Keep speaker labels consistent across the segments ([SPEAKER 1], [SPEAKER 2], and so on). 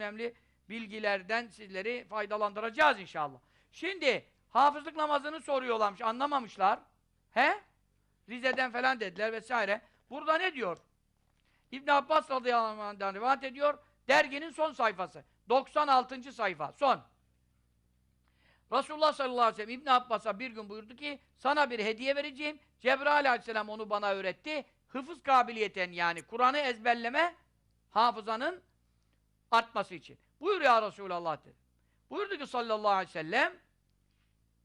[SPEAKER 1] önemli bilgilerden sizleri faydalandıracağız inşallah. Şimdi hafızlık namazını soruyorlarmış, anlamamışlar. He? Rize'den falan dediler vesaire. Burada ne diyor? İbn Abbas radıyallahu anh'dan rivayet ediyor. Derginin son sayfası. 96. sayfa. Son. Resulullah sallallahu aleyhi ve sellem İbn Abbas'a bir gün buyurdu ki sana bir hediye vereceğim. Cebrail aleyhisselam onu bana öğretti. Hıfız kabiliyeten yani Kur'an'ı ezberleme hafızanın artması için. Buyur ya Resulallah dedi. Buyurdu ki sallallahu aleyhi ve sellem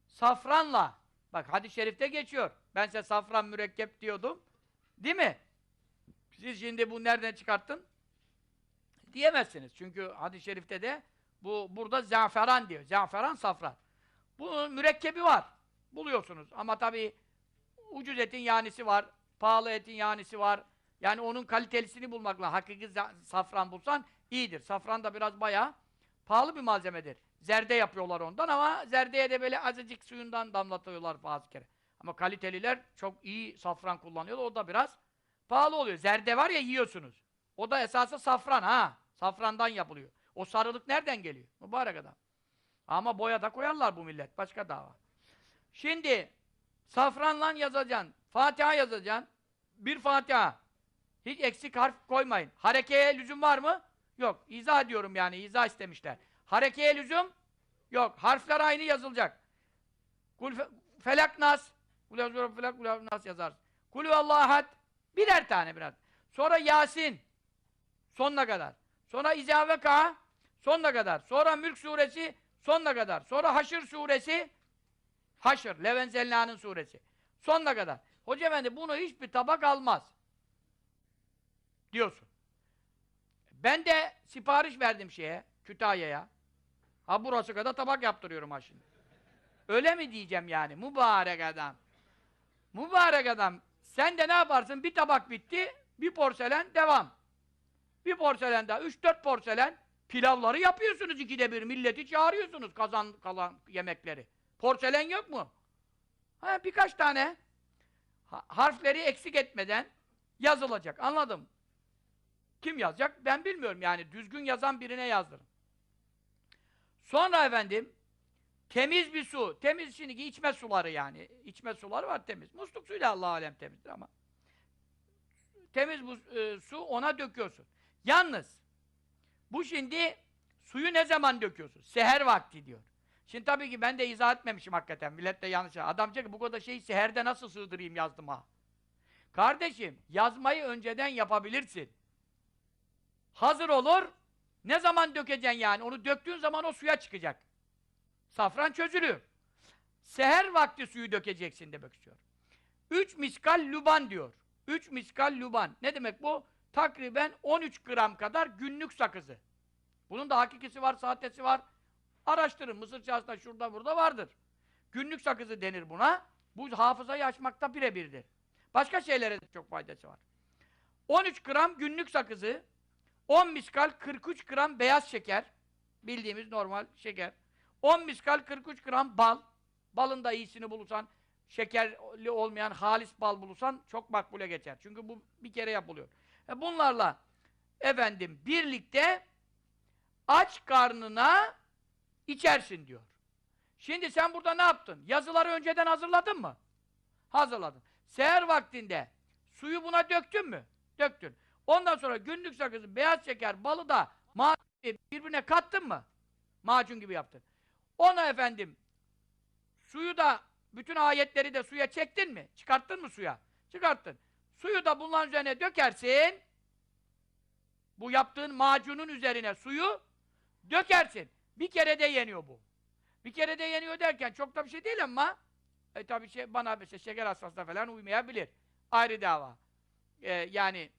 [SPEAKER 1] safranla bak hadis-i şerifte geçiyor. Ben size safran mürekkep diyordum. Değil mi? Siz şimdi bu nereden çıkarttın? Diyemezsiniz. Çünkü hadis-i şerifte de bu burada zaferan diyor. Zaferan safran. Bunun mürekkebi var. Buluyorsunuz. Ama tabii ucuz etin yanisi var. Pahalı etin yanisi var. Yani onun kalitelisini bulmakla hakiki safran bulsan iyidir. Safran da biraz bayağı pahalı bir malzemedir. Zerde yapıyorlar ondan ama zerdeye de böyle azıcık suyundan damlatıyorlar bazı kere. Ama kaliteliler çok iyi safran kullanıyorlar. O da biraz pahalı oluyor. Zerde var ya yiyorsunuz. O da esası safran ha. Safrandan yapılıyor. O sarılık nereden geliyor? Mübarek adam. Ama boya da koyarlar bu millet. Başka dava. Şimdi safranla yazacaksın. Fatiha yazacaksın. Bir Fatiha. Hiç eksik harf koymayın. Harekeye lüzum var mı? Yok. İzah ediyorum yani. İzah istemişler. Harekeye lüzum? Yok. Harfler aynı yazılacak. Kul fe, felak nas. Kul felak kul nas yazarsın. Kul Allahu ahad. Birer tane birer. Sonra Yasin. Sonuna kadar. Sonra İzâ Ka. Sonuna kadar. Sonra Mülk suresi sonuna kadar. Sonra Haşr suresi Haşr, Levenzelna'nın suresi. Sonuna kadar. Hoca efendi bunu hiçbir tabak almaz. Diyorsun. Ben de sipariş verdim şeye, Kütahya'ya. Ha burası kadar tabak yaptırıyorum ha şimdi. Öyle mi diyeceğim yani? Mübarek adam. Mübarek adam. Sen de ne yaparsın? Bir tabak bitti, bir porselen devam. Bir porselen daha, üç dört porselen pilavları yapıyorsunuz ikide bir. Milleti çağırıyorsunuz kazan kalan yemekleri. Porselen yok mu? Ha, birkaç tane ha, harfleri eksik etmeden yazılacak. Anladım. Kim yazacak? Ben bilmiyorum yani. Düzgün yazan birine yazdırın. Sonra efendim temiz bir su. Temiz şimdiki içme suları yani. İçme suları var temiz. Musluk suyla Allah alem temizdir ama. Temiz bu e, su ona döküyorsun. Yalnız bu şimdi suyu ne zaman döküyorsun? Seher vakti diyor. Şimdi tabii ki ben de izah etmemişim hakikaten. Millet de yanlış. Adam diyor ki bu kadar şeyi seherde nasıl sığdırayım yazdım ha. Kardeşim yazmayı önceden yapabilirsin. Hazır olur. Ne zaman dökeceksin yani? Onu döktüğün zaman o suya çıkacak. Safran çözülür. Seher vakti suyu dökeceksin demek istiyor. Üç miskal luban diyor. Üç miskal luban. Ne demek bu? Takriben 13 gram kadar günlük sakızı. Bunun da hakikisi var, sahtesi var. Araştırın. Mısır çarşısında şurada burada vardır. Günlük sakızı denir buna. Bu hafızayı açmakta birebirdir. Başka şeylere de çok faydası var. 13 gram günlük sakızı, 10 miskal 43 gram beyaz şeker, bildiğimiz normal şeker, 10 miskal 43 gram bal, balın da iyisini bulursan, şekerli olmayan halis bal bulursan çok makbule geçer. Çünkü bu bir kere yapılıyor. E bunlarla efendim birlikte aç karnına içersin diyor. Şimdi sen burada ne yaptın? Yazıları önceden hazırladın mı? Hazırladın. Seher vaktinde suyu buna döktün mü? Döktün. Ondan sonra günlük sakızı, beyaz şeker, balı da birbirine kattın mı? Macun gibi yaptın. Ona efendim suyu da bütün ayetleri de suya çektin mi? Çıkarttın mı suya? Çıkarttın. Suyu da bunların üzerine dökersin. Bu yaptığın macunun üzerine suyu dökersin. Bir kere de yeniyor bu. Bir kere de yeniyor derken çok da bir şey değil ama e tabii şey, bana mesela şeker hastasına falan uymayabilir. Ayrı dava. E, yani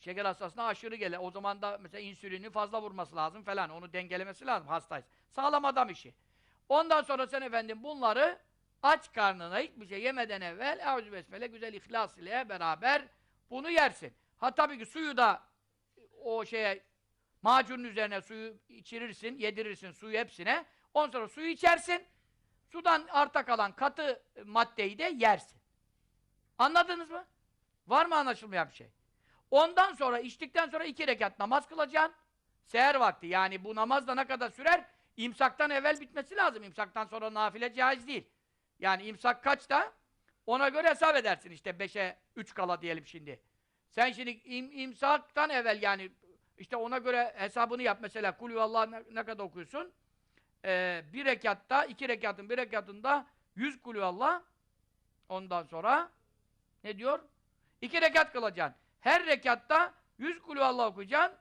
[SPEAKER 1] şeker hastasına aşırı gelir. O zaman da mesela insülini fazla vurması lazım falan. Onu dengelemesi lazım hastaysa. Sağlam adam işi. Ondan sonra sen efendim bunları aç karnına hiçbir şey yemeden evvel Eûzü Besmele güzel ihlas ile beraber bunu yersin. Ha tabii ki suyu da o şeye macunun üzerine suyu içirirsin, yedirirsin suyu hepsine. Ondan sonra suyu içersin. Sudan arta kalan katı maddeyi de yersin. Anladınız mı? Var mı anlaşılmayan bir şey? Ondan sonra içtikten sonra iki rekat namaz kılacaksın. seher vakti. Yani bu namaz da ne kadar sürer? İmsaktan evvel bitmesi lazım. İmsaktan sonra nafile caiz değil. Yani imsak kaçta? Ona göre hesap edersin işte 5'e 3 kala diyelim şimdi. Sen şimdi im, imsaktan evvel yani işte ona göre hesabını yap. Mesela kulü Allah ne, ne kadar okuyorsun? Ee, bir rekatta, iki rekatın bir rekatında 100 kulü Allah. Ondan sonra ne diyor? İki rekat kılacaksın. Her rekatta 100 kulü Allah okuyacaksın.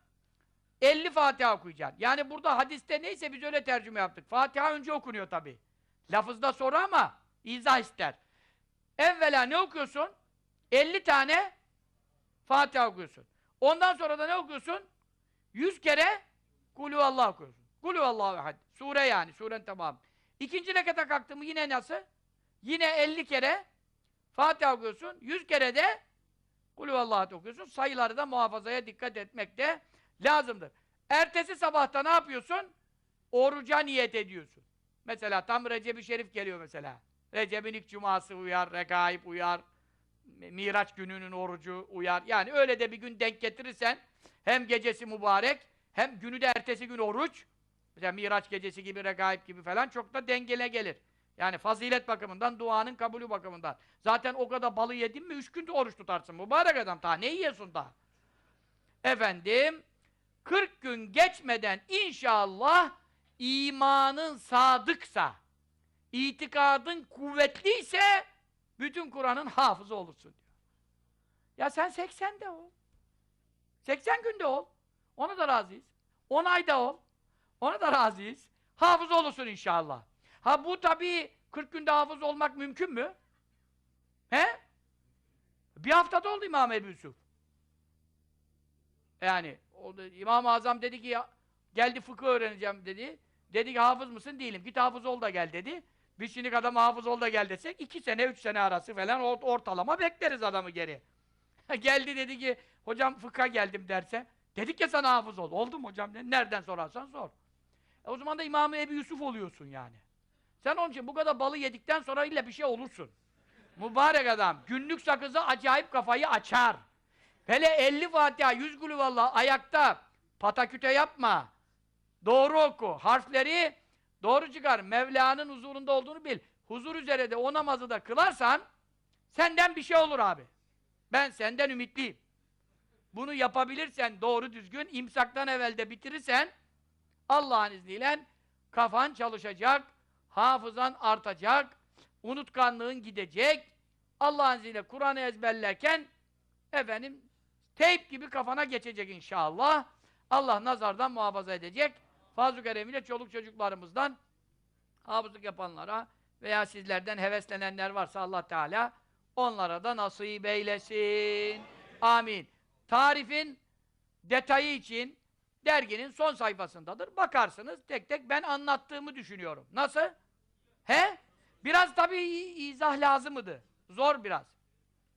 [SPEAKER 1] 50 Fatiha okuyacaksın. Yani burada hadiste neyse biz öyle tercüme yaptık. Fatiha önce okunuyor tabi. Lafızda sonra ama izah ister. Evvela ne okuyorsun? 50 tane Fatiha okuyorsun. Ondan sonra da ne okuyorsun? 100 kere Kulü Allah okuyorsun. Kulü Allahu ehad. Sure yani, surenin tamamı. İkinci rekata kalktın mı yine nasıl? Yine 50 kere Fatiha okuyorsun. 100 kere de Kulü Allah'ı okuyorsun. Sayıları da muhafazaya dikkat etmek de lazımdır. Ertesi sabahta ne yapıyorsun? Oruca niyet ediyorsun. Mesela tam Recep-i Şerif geliyor mesela. Recep'in ilk cuması uyar, regaib uyar, Miraç gününün orucu uyar. Yani öyle de bir gün denk getirirsen hem gecesi mübarek hem günü de ertesi gün oruç. Mesela Miraç gecesi gibi, regaib gibi falan çok da dengele gelir. Yani fazilet bakımından, duanın kabulü bakımından. Zaten o kadar balı yedin mi üç günde oruç tutarsın. Mübarek adam daha ne yiyorsun daha? Efendim 40 gün geçmeden inşallah imanın sadıksa, itikadın kuvvetliyse bütün Kur'an'ın hafızı olursun diyor. Ya sen 80'de ol. 80 günde ol. Ona da razıyız. 10 ayda ol. Ona da razıyız. Hafız olursun inşallah. Ha bu tabii 40 günde hafız olmak mümkün mü? He? Bir haftada oldu İmam Ebu Yusuf. Yani İmam-ı Azam dedi ki ya, geldi fıkıh öğreneceğim dedi. Dedi ki hafız mısın? Değilim. Git hafız ol da gel dedi. Biz şimdi adam hafız ol da gel desek iki sene, üç sene arası falan ort- ortalama bekleriz adamı geri. geldi dedi ki hocam fıkha geldim derse. Dedik ya sana hafız ol. Oldum hocam. Nereden sorarsan sor. E o zaman da İmam-ı Ebu Yusuf oluyorsun yani. Sen onun için bu kadar balı yedikten sonra illa bir şey olursun. Mübarek adam. Günlük sakızı acayip kafayı açar. Hele 50 Fatiha, 100 gülü valla ayakta pataküte yapma. Doğru oku. Harfleri doğru çıkar. Mevla'nın huzurunda olduğunu bil. Huzur üzere de o namazı da kılarsan senden bir şey olur abi. Ben senden ümitliyim. Bunu yapabilirsen doğru düzgün imsaktan evvel de bitirirsen Allah'ın izniyle kafan çalışacak, hafızan artacak, unutkanlığın gidecek. Allah'ın izniyle Kur'an'ı ezberlerken efendim teyp gibi kafana geçecek inşallah. Allah nazardan muhafaza edecek. Fazl-ı Kerem'iyle çoluk çocuklarımızdan hafızlık yapanlara veya sizlerden heveslenenler varsa Allah Teala onlara da nasip eylesin. Amin. Tarifin detayı için derginin son sayfasındadır. Bakarsınız tek tek ben anlattığımı düşünüyorum. Nasıl? He? Biraz tabii izah lazımdı. Zor biraz.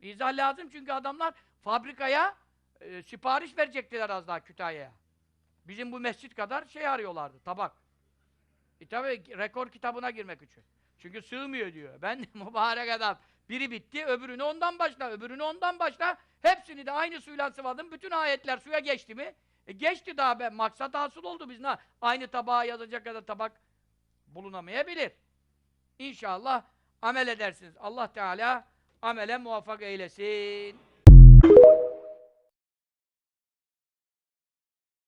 [SPEAKER 1] İzah lazım çünkü adamlar fabrikaya e, sipariş verecektiler az daha Kütahya'ya. Bizim bu mescit kadar şey arıyorlardı, tabak. E tabi rekor kitabına girmek için. Çünkü sığmıyor diyor. Ben mübarek adam. Biri bitti, öbürünü ondan başla, öbürünü ondan başla. Hepsini de aynı suyla sıvadım. Bütün ayetler suya geçti mi? E geçti daha ben. Maksat hasıl oldu biz ne? Aynı tabağa yazacak kadar tabak bulunamayabilir. İnşallah amel edersiniz. Allah Teala amele muvaffak eylesin.